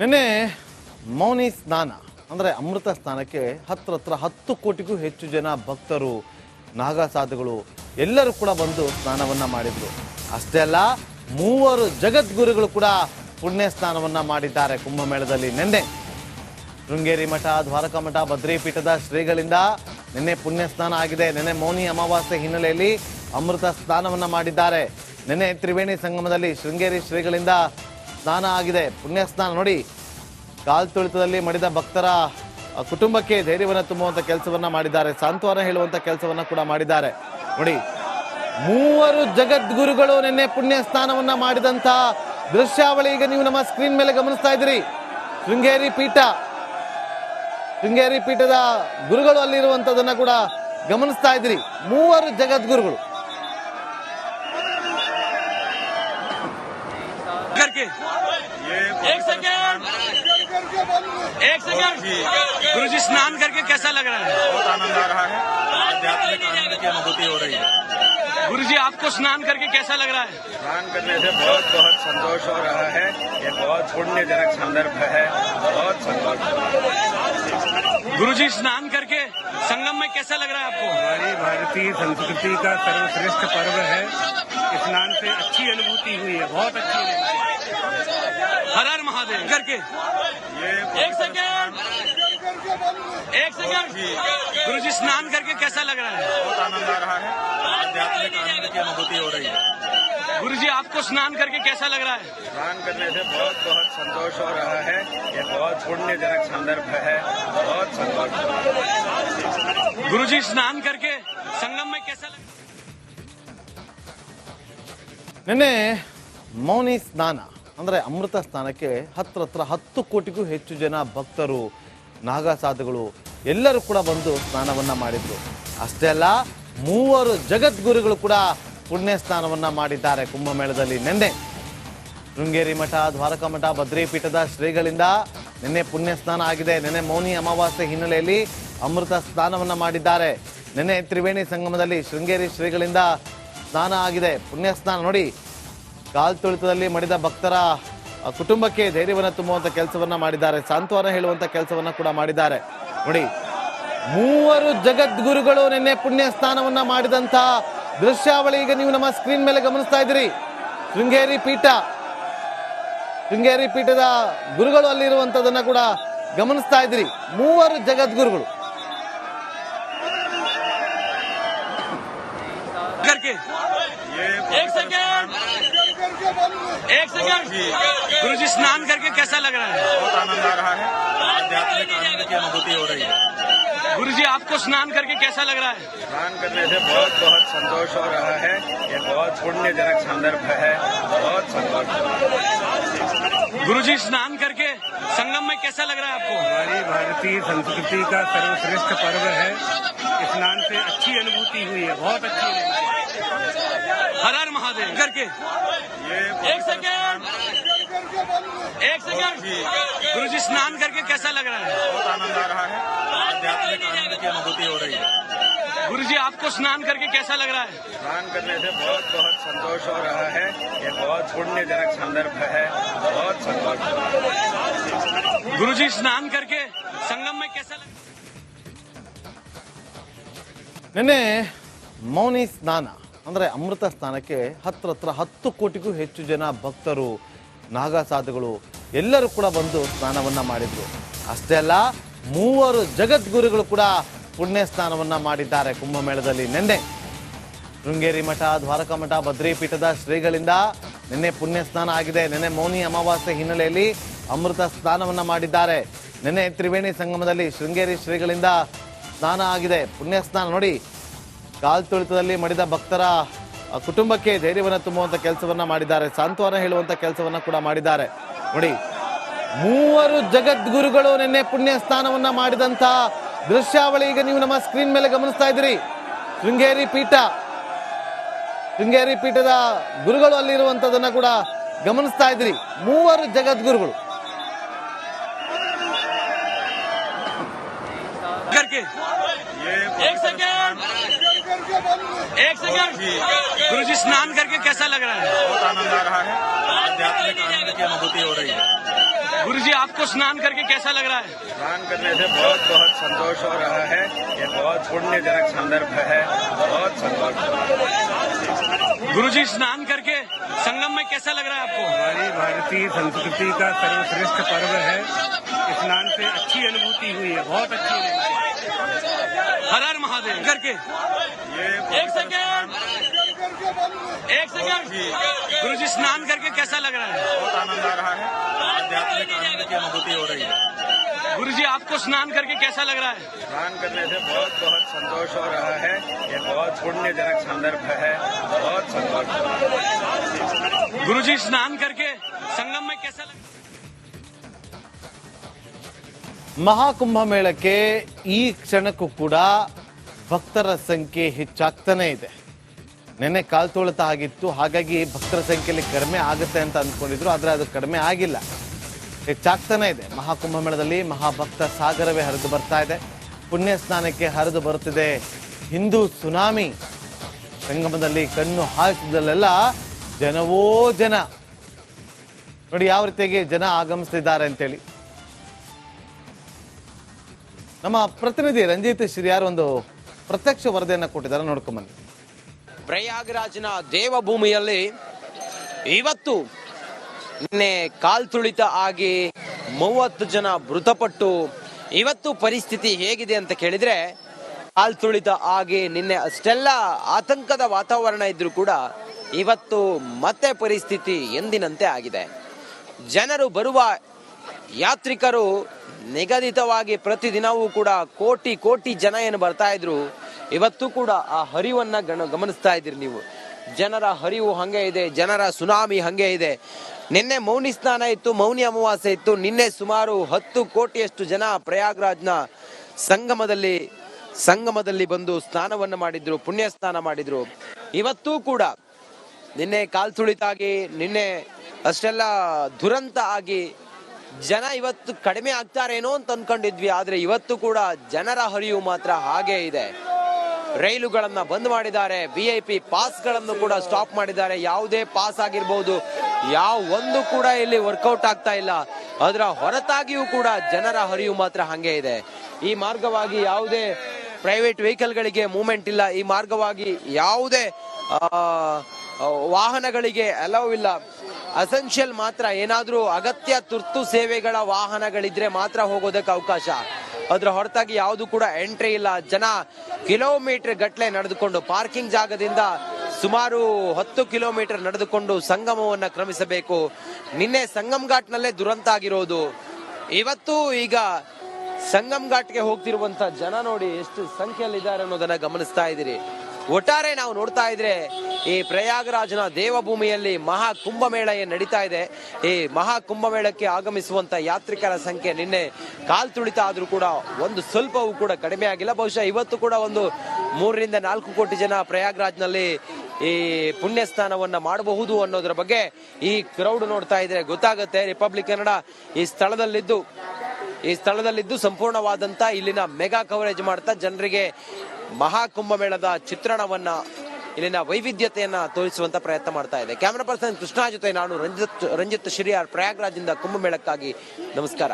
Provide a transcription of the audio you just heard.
ನಿನ್ನೆ ಮೌನಿ ಸ್ನಾನ, ಅಂದರೆ ಅಮೃತ ಸ್ನಾನಕ್ಕೆ ಹತ್ರ ಹತ್ರ ಹತ್ತು ಕೋಟಿಗೂ ಹೆಚ್ಚು ಜನ ಭಕ್ತರು ನಾಗಸಾಧುಗಳು ಎಲ್ಲರೂ ಕೂಡ ಬಂದು ಸ್ನಾನವನ್ನು ಮಾಡಿದರು. ಅಷ್ಟೇ ಅಲ್ಲ, ಮೂವರು ಜಗದ್ಗುರುಗಳು ಕೂಡ ಪುಣ್ಯ ಸ್ನಾನವನ್ನು ಮಾಡಿದ್ದಾರೆ ಕುಂಭಮೇಳದಲ್ಲಿ. ನಿನ್ನೆ ಶೃಂಗೇರಿ ಮಠ, ದ್ವಾರಕಾ ಮಠ ಬದ್ರಿಪೀಠದ ಶ್ರೀಗಳಿಂದ ನಿನ್ನೆ ಪುಣ್ಯ ಸ್ನಾನ ಆಗಿದೆ. ನಿನ್ನೆ ಮೌನಿ ಅಮಾವಾಸ್ಯೆ ಹಿನ್ನೆಲೆಯಲ್ಲಿ ಅಮೃತ ಸ್ನಾನವನ್ನು ಮಾಡಿದ್ದಾರೆ. ನಿನ್ನೆ ತ್ರಿವೇಣಿ ಸಂಗಮದಲ್ಲಿ ಶೃಂಗೇರಿ ಶ್ರೀಗಳಿಂದ ಸ್ನಾನ ಆಗಿದೆ. ಪುಣ್ಯ ಸ್ನಾನ ನೋಡಿ, ಕಾಲ್ ತುಳಿತದಲ್ಲಿ ಮಡಿದ ಭಕ್ತರ ಕುಟುಂಬಕ್ಕೆ ಧೈರ್ಯವನ್ನು ತುಂಬುವಂತ ಕೆಲಸವನ್ನ ಮಾಡಿದ್ದಾರೆ. ಸಾಂತ್ವನ ಹೇಳುವಂತ ಕೆಲಸವನ್ನ ಕೂಡ ಮಾಡಿದ್ದಾರೆ. ನೋಡಿ, ಮೂವರು ಜಗದ್ಗುರುಗಳು ನಿನ್ನೆ ಪುಣ್ಯ ಸ್ನಾನವನ್ನ ಮಾಡಿದಂತ ದೃಶ್ಯಾವಳಿ ಈಗ ನೀವು ನಮ್ಮ ಸ್ಕ್ರೀನ್ ಮೇಲೆ ಗಮನಿಸ್ತಾ ಇದ್ದೀರಿ. ಶೃಂಗೇರಿ ಪೀಠ, ಶೃಂಗೇರಿ ಪೀಠದ ಗುರುಗಳು ಅಲ್ಲಿರುವಂತದನ್ನ ಕೂಡ ಗಮನಿಸ್ತಾ ಇದ್ರಿ ಮೂವರು ಜಗದ್ಗುರುಗಳು. एक सेकेंड। एक सेकेंड। गुरु जी स्नान करके कैसा लग रहा है? बहुत आनंद आ रहा है। आध्यात्मिक आनंद की अनुभूति हो रही है। गुरु जी आपको स्नान करके कैसा लग रहा है? स्नान करने से बहुत बहुत संतोष हो रहा है। ये बहुत पुण्यजनक संदर्भ है। बहुत संतोष गुरु जी स्नान करके संगम में कैसा लग रहा है आपको? हमारी भारतीय संस्कृति का सर्वश्रेष्ठ पर्व है। स्नान से अच्छी अनुभूति हुई है। बहुत अच्छी अनुभूति। हर हर महादेव। करके। एक सेकेंड। एक सेकेंड। गुरु जी स्नान करके कैसा लग रहा है? बहुत आनंद आ रहा है। आध्यात्मिक आनंद की अनुभूति हो रही है। गुरु जी आपको स्नान करके कैसा लग रहा है? स्नान करने से बहुत बहुत संतोष हो रहा है। ये बहुत पुण्यजनक संदर्भ है। बहुत संतोष गुरु जी स्नान करके संगम में कैसा लग रहा मैंने मौनी स्नाना। ಅಂದರೆ ಅಮೃತ ಸ್ನಾನಕ್ಕೆ ಹತ್ರ ಹತ್ರ ಹತ್ತು ಕೋಟಿಗೂ ಹೆಚ್ಚು ಜನ ಭಕ್ತರು ನಾಗಸಾಧುಗಳು ಎಲ್ಲರೂ ಕೂಡ ಬಂದು ಸ್ನಾನವನ್ನು ಮಾಡಿದ್ರು. ಅಷ್ಟೇ ಅಲ್ಲ, ಮೂವರು ಜಗದ್ಗುರುಗಳು ಕೂಡ ಪುಣ್ಯ ಸ್ನಾನವನ್ನು ಮಾಡಿದ್ದಾರೆ ಕುಂಭಮೇಳದಲ್ಲಿ. ನಿನ್ನೆ ಶೃಂಗೇರಿ ಮಠ, ದ್ವಾರಕಾ ಮಠ ಬದ್ರಿಪೀಠದ ಶ್ರೀಗಳಿಂದ ನಿನ್ನೆ ಪುಣ್ಯ ಸ್ನಾನ ಆಗಿದೆ. ನಿನ್ನೆ ಮೌನಿ ಅಮಾವಾಸ್ಯೆ ಹಿನ್ನೆಲೆಯಲ್ಲಿ ಅಮೃತ ಸ್ನಾನವನ್ನು ಮಾಡಿದ್ದಾರೆ. ನಿನ್ನೆ ತ್ರಿವೇಣಿ ಸಂಗಮದಲ್ಲಿ ಶೃಂಗೇರಿ ಶ್ರೀಗಳಿಂದ ಸ್ನಾನ ಆಗಿದೆ. ಪುಣ್ಯ ಸ್ನಾನ ನೋಡಿ ಕಾಲ್ ತುಳಿತದಲ್ಲಿ ಮಡಿದ ಭಕ್ತರ ಆ, ಕುಟುಂಬಕ್ಕೆ ಧೈರ್ಯವನ್ನು ತುಂಬುವಂತ ಕೆಲಸವನ್ನ ಮಾಡಿದ್ದಾರೆ ಸಾಂತ್ವನ ಹೇಳುವಂತ ಕೆಲಸವನ್ನ ಕೂಡ ಮಾಡಿದ್ದಾರೆ ನೋಡಿ ಮೂವರು ಜಗದ್ಗುರುಗಳು ನಿನ್ನೆ ಪುಣ್ಯ ಸ್ನಾನವನ್ನ ಮಾಡಿದಂತ ದೃಶ್ಯಾವಳಿ ಈಗ ನೀವು ನಮ್ಮ ಸ್ಕ್ರೀನ್ ಮೇಲೆ ಗಮನಿಸ್ತಾ ಇದ್ದೀರಿ ಶೃಂಗೇರಿ ಪೀಠ ಶೃಂಗೇರಿ ಪೀಠದ ಗುರುಗಳು ಅಲ್ಲಿರುವಂತದನ್ನ ಕೂಡ ಗಮನಿಸ್ತಾ ಇದ್ದೀರಿ ಮೂವರು ಜಗದ್ಗುರುಗಳು करके ये एक सेकेंड एक सेकेंड। गुरु जी स्नान करके कैसा लग रहा है? बहुत आनंद आ रहा है। आध्यात्मिक आनंद की अनुभूति हो रही है। गुरु जी आपको स्नान करके कैसा लग रहा है? स्नान करने से बहुत बहुत संतोष हो रहा है। ये बहुत पुण्यजनक संदर्भ है। बहुत संतोष गुरु जी स्नान करके संगम में कैसा लग रहा है आपको? हमारी भारतीय संस्कृति का सर्वश्रेष्ठ पर्व है। स्नान से अच्छी अनुभूति हुई है। बहुत अच्छी अनुभूति। हर हर महादेव। करके। एक सेकेंड। एक सेकेंड। गुरु जी स्नान करके कैसा लग रहा है? बहुत आनंद आ रहा है। आध्यात्मिक आनंद की अनुभूति हो रही है। गुरु जी आपको स्नान करके कैसा लग रहा है? स्नान करने से बहुत बहुत संतोष हो रहा है। ये बहुत पुण्यजनक संदर्भ है। बहुत संतोष गुरु जी स्नान करके संगम में कैसा लग मैंने मौनी स्नाना। ಅಂದರೆ ಅಮೃತ ಸ್ನಾನಕ್ಕೆ ಹತ್ರ ಹತ್ತು ಕೋಟಿಗೂ ಹೆಚ್ಚು ಜನ ಭಕ್ತರು, ನಾಗಸಾಧುಗಳು ಎಲ್ಲರೂ ಕೂಡ ಬಂದು ಸ್ನಾನವನ್ನು ಮಾಡಿದರು. ಅಷ್ಟೇ ಅಲ್ಲ, ಮೂವರು ಜಗದ್ಗುರುಗಳು ಕೂಡ ಪುಣ್ಯ ಸ್ನಾನವನ್ನು ಮಾಡಿದ್ದಾರೆ ಕುಂಭಮೇಳದಲ್ಲಿ. ನಿನ್ನೆ ಶೃಂಗೇರಿ ಮಠ, ದ್ವಾರಕಾ ಮಠ ಬದ್ರಿಪೀಠದ ಶ್ರೀಗಳಿಂದ ನಿನ್ನೆ ಪುಣ್ಯ ಸ್ನಾನ ಆಗಿದೆ. ನಿನ್ನೆ ಮೌನಿ ಅಮಾವಾಸ್ಯೆ ಹಿನ್ನೆಲೆಯಲ್ಲಿ ಅಮೃತ ಸ್ನಾನವನ್ನು ಮಾಡಿದ್ದಾರೆ. ನಿನ್ನೆ ತ್ರಿವೇಣಿ ಸಂಗಮದಲ್ಲಿ ಶೃಂಗೇರಿ ಶ್ರೀಗಳಿಂದ ಸ್ನಾನ ಆಗಿದೆ. ಪುಣ್ಯ ಸ್ನಾನ ನೋಡಿ ಕಾಲ್ ತುಳಿತದಲ್ಲಿ ಮಡಿದ ಭಕ್ತರ ಆ, ಕುಟುಂಬಕ್ಕೆ ಧೈರ್ಯವನ್ನು ತುಂಬುವಂತ ಕೆಲಸವನ್ನ ಮಾಡಿದ್ದಾರೆ ಸಾಂತ್ವನ ಹೇಳುವಂತ ಕೆಲಸವನ್ನ ಕೂಡ ಮಾಡಿದ್ದಾರೆ ನೋಡಿ ಮೂವರು ಜಗದ್ಗುರುಗಳು ನಿನ್ನೆ ಪುಣ್ಯ ಸ್ನಾನವನ್ನ ಮಾಡಿದಂತ ದೃಶ್ಯಾವಳಿ ಈಗ ನೀವು ನಮ್ಮ ಸ್ಕ್ರೀನ್ ಮೇಲೆ ಗಮನಿಸ್ತಾ ಇದ್ದೀರಿ ಶೃಂಗೇರಿ ಪೀಠ ಶೃಂಗೇರಿ ಪೀಠದ ಗುರುಗಳು ಅಲ್ಲಿರುವಂತದನ್ನ ಕೂಡ ಗಮನಿಸ್ತಾ ಇದ್ದೀರಿ ಮೂವರು ಜಗದ್ಗುರುಗಳು करके ये एक सेकेंड एक सेकेंड। गुरु जी स्नान करके कैसा लग रहा है? बहुत आनंद आ रहा है। आध्यात्मिक आनंद की अनुभूति हो रही है। गुरु जी आपको स्नान करके कैसा लग रहा है? स्नान करने से बहुत बहुत संतोष हो रहा है। ये बहुत पुण्यजनक संदर्भ है। बहुत संतोष गुरु जी स्नान करके संगम में कैसा लग रहा है आपको? हमारी भारतीय संस्कृति का सर्वश्रेष्ठ पर्व है। स्नान से अच्छी अनुभूति हुई है बहुत अच्छी अनुभूति। हर हर महादेव। करके। एक सेकेंड। एक सेकेंड। गुरु जी स्नान करके कैसा लग रहा है? बहुत आनंद आ रहा है। आध्यात्मिक आनंद की अनुभूति हो रही है। गुरु जी आपको स्नान करके कैसा लग रहा है? स्नान करने से बहुत बहुत संतोष हो रहा है। ये बहुत पुण्यजनक संदर्भ है। बहुत संतोष गुरु जी स्नान करके संगम में कैसा लग ಮಹಾಕುಂಭ ಮೇಳಕ್ಕೆ ಈ ಕ್ಷಣಕ್ಕೂ ಕೂಡ ಭಕ್ತರ ಸಂಖ್ಯೆ ಹೆಚ್ಚಾಗ್ತಾನೆ ಇದೆ. ನೆನ್ನೆ ಕಾಲ್ ತೊಳೆತ ಆಗಿತ್ತು, ಹಾಗಾಗಿ ಭಕ್ತರ ಸಂಖ್ಯೆಯಲ್ಲಿ ಕಡಿಮೆ ಆಗುತ್ತೆ ಅಂತ ಅಂದ್ಕೊಂಡಿದ್ರು, ಆದರೆ ಅದು ಕಡಿಮೆ ಆಗಿಲ್ಲ. ಹೆಚ್ಚಾಗ್ತಾನೆ ಇದೆ. ಮಹಾಕುಂಭ ಮೇಳದಲ್ಲಿ ಮಹಾಭಕ್ತ ಸಾಗರವೇ ಹರಿದು ಬರ್ತಾ ಇದೆ. ಪುಣ್ಯ ಸ್ನಾನಕ್ಕೆ ಹರಿದು ಬರುತ್ತಿದೆ ಹಿಂದೂ ಸುನಾಮಿ. ಸಂಗಮದಲ್ಲಿ ಕಣ್ಣು ಹಾಕಿದಲ್ಲೆಲ್ಲ ಜನವೋ ಜನ. ನೋಡಿ, ಯಾವ ರೀತಿಯಾಗಿ ಜನ ಆಗಮಿಸ್ತಿದ್ದಾರೆ ಅಂತೇಳಿ. ನಮ್ಮ ಪ್ರತಿನಿಧಿ ರಂಜಿತ್ ಶ್ರೀಯಾರ್ ಒಂದು ಪ್ರತ್ಯಕ್ಷ ವರದಿಯನ್ನು ಕೊಟ್ಟಿದ್ದಾರೆ. ನೋಡ್ಕೊಂಬನ್ನಿ ಪ್ರಯಾಗರಾಜನ ದೇವಭೂಮಿಯಲ್ಲಿ ಇವತ್ತು ನಿನ್ನೆ ಕಾಲ್ತುಳಿತ ಆಗಿ ಮೂವತ್ತು ಜನ ಮೃತಪಟ್ಟು ಇವತ್ತು ಪರಿಸ್ಥಿತಿ ಹೇಗಿದೆ ಅಂತ ಕೇಳಿದ್ರೆ ಕಾಲ್ತುಳಿತ ಆಗಿ ನಿನ್ನೆ ಅಷ್ಟೆಲ್ಲ ಆತಂಕದ ವಾತಾವರಣ ಇದ್ರೂ ಕೂಡ ಇವತ್ತು ಮತ್ತೆ ಪರಿಸ್ಥಿತಿ ಎಂದಿನಂತೆ ಆಗಿದೆ. ಜನರು ಬರುವ ಯಾತ್ರಿಕರು ನಿಗದಿತವಾಗಿ ಪ್ರತಿದಿನವೂ ಕೂಡ ಕೋಟಿ ಕೋಟಿ ಜನ ಏನು ಬರ್ತಾ ಇದ್ರು, ಇವತ್ತು ಕೂಡ ಆ ಹರಿವನ್ನ ಗಮನಿಸ್ತಾ ಇದ್ದೀರಿ ನೀವು. ಜನರ ಹರಿವು ಹಂಗೆ ಇದೆ, ಜನರ ಸುನಾಮಿ ಹಂಗೆ ಇದೆ. ನಿನ್ನೆ ಮೌನಿ ಸ್ನಾನ ಇತ್ತು, ಮೌನಿ ಅಮಾವಾಸ್ಯೆ ಇತ್ತು. ನಿನ್ನೆ ಸುಮಾರು ಹತ್ತು ಕೋಟಿಯಷ್ಟು ಜನ ಪ್ರಯಾಗ್ರಾಜ್ನ ಸಂಗಮದಲ್ಲಿ ಸಂಗಮದಲ್ಲಿ ಬಂದು ಸ್ನಾನವನ್ನು ಮಾಡಿದ್ರು ಪುಣ್ಯ ಸ್ನಾನ ಮಾಡಿದ್ರು. ಇವತ್ತೂ ಕೂಡ ನಿನ್ನೆ ಕಾಲ್ ತುಳಿತಾಗಿ ನಿನ್ನೆ ಅಷ್ಟೆಲ್ಲ ದುರಂತ ಆಗಿ ಜನ ಇವತ್ತು ಕಡಿಮೆ ಆಗ್ತಾರೇನೋ ಅಂತ ಅನ್ಕೊಂಡಿದ್ವಿ, ಆದ್ರೆ ಇವತ್ತು ಕೂಡ ಜನರ ಹರಿವು ಮಾತ್ರ ಹಾಗೇ ಇದೆ. ರೈಲುಗಳನ್ನ ಬಂದ್ ಮಾಡಿದ್ದಾರೆ ವಿ ಐ ಪಿ ಪಾಸ್ಗಳನ್ನು ಕೂಡ ಸ್ಟಾಪ್ ಮಾಡಿದ್ದಾರೆ. ಯಾವುದೇ ಪಾಸ್ ಆಗಿರ್ಬೋದು, ಯಾವ ಒಂದು ಕೂಡ ಇಲ್ಲಿ ವರ್ಕೌಟ್ ಆಗ್ತಾ ಇಲ್ಲ. ಅದರ ಹೊರತಾಗಿಯೂ ಕೂಡ ಜನರ ಹರಿವು ಮಾತ್ರ ಹಂಗೆ ಇದೆ. ಈ ಮಾರ್ಗವಾಗಿ ಯಾವುದೇ ಪ್ರೈವೇಟ್ ವೆಹಿಕಲ್ಗಳಿಗೆ ಮೂವ್ಮೆಂಟ್ ಇಲ್ಲ. ಈ ಮಾರ್ಗವಾಗಿ ಯಾವುದೇ ವಾಹನಗಳಿಗೆ ಅಲೌ ಇಲ್ಲ. ಅಸೆನ್ಷಿಯಲ್ ಮಾತ್ರ, ಏನಾದರೂ ಅಗತ್ಯ ತುರ್ತು ಸೇವೆಗಳ ವಾಹನಗಳಿದ್ರೆ ಮಾತ್ರ ಹೋಗೋದಕ್ಕೆ ಅವಕಾಶ. ಅದ್ರ ಹೊರತಾಗಿ ಯಾವುದು ಕೂಡ ಎಂಟ್ರಿ ಇಲ್ಲ. ಜನ ಕಿಲೋಮೀಟರ್ ಗಟ್ಟಲೆ ನಡೆದುಕೊಂಡು ಪಾರ್ಕಿಂಗ್ ಜಾಗದಿಂದ ಸುಮಾರು ಹತ್ತು ಕಿಲೋಮೀಟರ್ ನಡೆದುಕೊಂಡು ಸಂಗಮವನ್ನ ಕ್ರಮಿಸಬೇಕು. ನಿನ್ನೆ ಸಂಗಮ್ ಘಾಟ್ನಲ್ಲೇ ದುರಂತ ಆಗಿರೋದು. ಇವತ್ತು ಈಗ ಸಂಗಮ್ ಘಾಟ್ಗೆ ಹೋಗ್ತಿರುವಂತ ಜನ ನೋಡಿ ಎಷ್ಟು ಸಂಖ್ಯೆಯಲ್ಲಿದ್ದಾರೆ ಅನ್ನೋದನ್ನ ಗಮನಿಸ್ತಾ ಇದ್ದೀರಿ. ಒಟ್ಟಾರೆ ನಾವು ನೋಡ್ತಾ ಇದ್ರೆ ಈ ಪ್ರಯಾಗರಾಜನ ದೇವಭೂಮಿಯಲ್ಲಿ ಮಹಾ ಕುಂಭಮೇಳ ಏನ್ ನಡೀತಾ ಇದೆ. ಈ ಮಹಾ ಕುಂಭಮೇಳಕ್ಕೆ ಆಗಮಿಸುವಂತ ಯಾತ್ರಿಕರ ಸಂಖ್ಯೆ ನಿನ್ನೆ ಕಾಲ್ ತುಳಿತ ಆದ್ರೂ ಕೂಡ ಒಂದು ಸ್ವಲ್ಪವೂ ಕೂಡ ಕಡಿಮೆ ಆಗಿಲ್ಲ. ಬಹುಶಃ ಇವತ್ತು ಕೂಡ ಒಂದು ಮೂರರಿಂದ ನಾಲ್ಕು ಕೋಟಿ ಜನ ಪ್ರಯಾಗ್ರಾಜ್ನಲ್ಲಿ ಈ ಪುಣ್ಯ ಸ್ನಾನವನ್ನ ಮಾಡಬಹುದು ಅನ್ನೋದ್ರ ಬಗ್ಗೆ ಈ ಕ್ರೌಡ್ ನೋಡ್ತಾ ಇದ್ರೆ ಗೊತ್ತಾಗುತ್ತೆ. ರಿಪಬ್ಲಿಕ್ ಕನ್ನಡ ಈ ಸ್ಥಳದಲ್ಲಿದ್ದು ಈ ಸ್ಥಳದಲ್ಲಿದ್ದು ಸಂಪೂರ್ಣವಾದಂತ ಇಲ್ಲಿನ ಮೆಗಾ ಕವರೇಜ್ ಮಾಡ್ತಾ ಜನರಿಗೆ ಮಹಾಕುಂಭಮೇಳದ ಚಿತ್ರಣವನ್ನ, ಇಲ್ಲಿನ ವೈವಿಧ್ಯತೆಯನ್ನ ತೋರಿಸುವಂತ ಪ್ರಯತ್ನ ಮಾಡ್ತಾ ಇದೆ. ಕ್ಯಾಮರಾ ಪರ್ಸನ್ ಕೃಷ್ಣ ಜೊತೆ ನಾನು ರಂಜಿತ್ ರಂಜಿತ್ ಶ್ರೀಯಾರ್ ಪ್ರಯಾಗ್ರಾಜ್ನಿಂದ ಕುಂಭಮೇಳಕ್ಕಾಗಿ ನಮಸ್ಕಾರ.